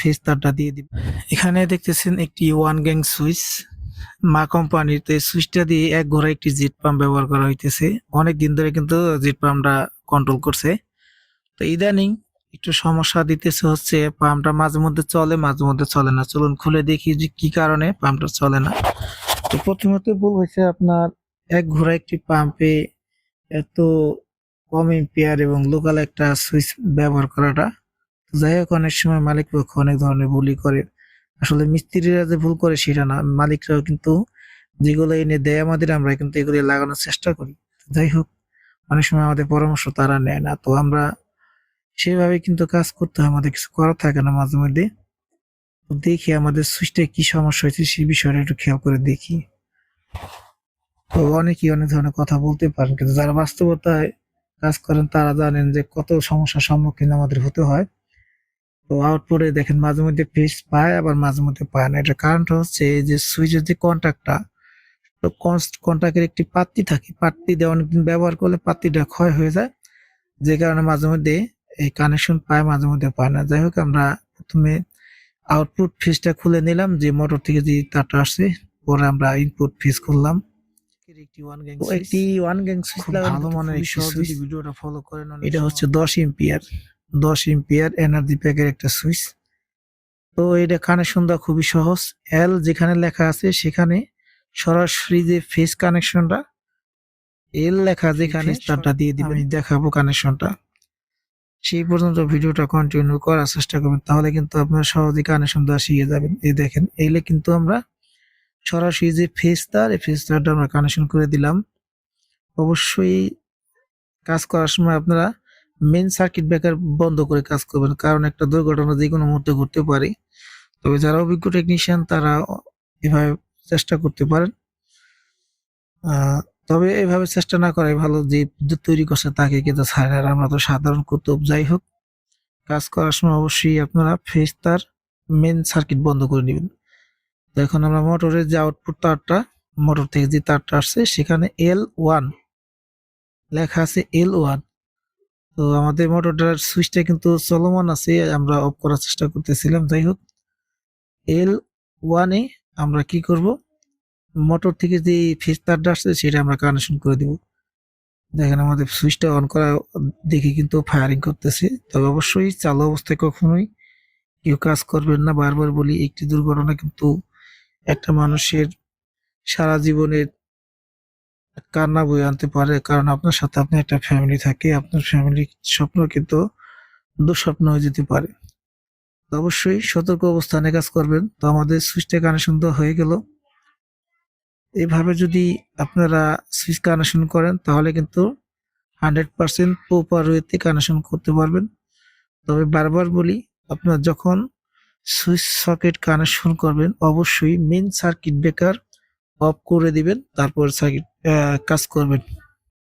Face তারটা দিয়ে দিব। এখানে দেখতেছেন একটি ওয়ান গ্যাং সুইচ মা কোম্পানির তো এই সুইচটা দিয়ে এক ঘোড়া একটি জিট পাম্প ব্যবহার করা হইতেছে। অনেক দিন ধরে কিন্তু জিট পাম্পটা কন্ট্রোল করছে। তো ইদানিং একটু সমস্যা দিতেছে হচ্ছে পাম্পটা মাঝে মধ্যে চলে, মাঝে মধ্যে চলে না। চলুন খুলে দেখি যে কি কারণে পাম্পটা চলে না। তো প্রথমত ভুল হয়েছে আপনার এক ঘোড়া একটি পাম্পে এত কম এম্পিয়ার এবং লোকাল একটা সুইচ ব্যবহার করাটা যাই হোক অনেক সময় মালিক পক্ষ অনেক ধরনের ভুলই করে। আসলে মিস্ত্রিরা যে ভুল করে সেটা না, মালিকরাও কিন্তু যেগুলো এনে দেয় আমাদের, আমরা কিন্তু এগুলি লাগানোর চেষ্টা করি। যাই হোক অনেক সময় আমাদের পরামর্শ তারা নেয় না, তো আমরা সেভাবে কিন্তু কাজ করতে হয়, আমাদের কিছু করার থাকে না মাঝে মধ্যে। দেখি আমাদের সুইচটা কি সমস্যা হয়েছে সেই বিষয়টা একটু খেয়াল করে দেখি। তো অনেকেই অনেক ধরনের কথা বলতে পারেন, কিন্তু যারা বাস্তবতায় কাজ করেন তারা জানেন যে কত সমস্যার সম্মুখীন আমাদের হতে হয়। তো আউটপুটে দেখেন মাঝে মধ্যে ফেস পায় আবার মাঝে মধ্যে পায় না। এটার কারণটা হচ্ছে এই যে সুইচের যে কন্ট্যাক্টটা তো কন্ট্যাক্টের একটি পাত্তি থাকে। পাত্তি দিয়ে অনেকদিন ব্যবহার করলে পাত্তিটা ক্ষয় হয়ে যায়। যে কারণে মাঝে মধ্যে এই কানেকশন পায় মাঝে মধ্যে পায় না। যাই হোক আমরা প্রথমে আউটপুট ফিসটা খুলে নিলাম। যে মোটর থেকে যে তারটা আসছে পরে আমরা ইনপুট ফিস করলাম। একটি ওয়ান গ্যাং একটি ওয়ান গ্যাং সুইচ ভালো সুইচ ভিডিওটা ফলো করেন এটা হচ্ছে দশ এম্পিয়ার দশ এম্পিয়ার এনার্জি প্যাকের একটা সুইচ তো এটা কানেকশন দেওয়া খুবই সহজ। এল যেখানে লেখা আছে সেখানে সরাসরি যে ফেস কানেকশনটা এল লেখা যেখানে তারটা দিয়ে দিবেন আমি দেখাবো কানেকশনটা সেই পর্যন্ত ভিডিওটা কন্টিনিউ করার চেষ্টা করবেন তাহলে কিন্তু আপনার সহজে কানেকশন দেওয়া শিখে যাবেন। এই দেখেন এলে কিন্তু আমরা সরাসরি যে ফেস তার এই ফেস তারটা আমরা কানেকশন করে দিলাম। অবশ্যই কাজ করার সময় আপনারা মেন সার্কিট ব্রেকার বন্ধ করে কাজ করবেন, কারণ একটা দুর্ঘটনা যে কোনো মুহূর্তে ঘটতে পারে। তবে যারা অভিজ্ঞ টেকনিশিয়ান তারা এভাবে চেষ্টা করতে পারেন। তবে এভাবে চেষ্টা না করাই ভালো, যে বিদ্যুৎ তৈরি করছে তাকে কিন্তু ছাড়ে আমরা তো সাধারণ কুতুব যাই হোক, কাজ করার সময় অবশ্যই আপনারা ফেস তার মেন সার্কিট বন্ধ করে নেবেন। এখন আমরা মোটরের যে আউটপুট তারটা, মোটর থেকে যে তারটা আসছে, সেখানে এল ওয়ান লেখা আছে এল ওয়ান তো আমাদের মোটরটার সুইচটা কিন্তু চলমান আছে, আমরা অফ করার চেষ্টা করতেছিলাম, যাই হোক। এল ওয়ানে আমরা কি করব? মোটর থেকে যে ফেস তারটা আসছে, সেটা আমরা কানেকশন করে দিব। দেখেন আমাদের সুইচটা অন করা দেখে কিন্তু ফায়ারিং করতেছে। তবে অবশ্যই চালু অবস্থায় কখনোই কেউ কাজ করবেন না। বারবার বলি, একটি দুর্ঘটনা কিন্তু একটা মানুষের সারা জীবনের কান্না বয়ে আনতে পারে। কারণ আপনার সাথে আপনি একটা ফ্যামিলি থাকে, আপনার ফ্যামিলি স্বপ্ন কিন্তু দুঃস্বপ্ন হয়ে যেতে পারে। অবশ্যই সতর্ক অবস্থানে কাজ করবেন। তো আমাদের সুইচটা কানেকশন দেওয়া হয়ে গেল। এভাবে যদি আপনারা সুইচ কানেকশন করেন, তাহলে কিন্তু হান্ড্রেড পার্সেন্ট প্রপার ওয়েতে কানেকশন করতে পারবেন। তবে বারবার বলি, আপনার যখন সুইচ সকেট কানেকশন করবেন, অবশ্যই মেন সার্কিট ব্রেকার অফ করে দিবেন, তারপর সার্কিট কাজ করবেন।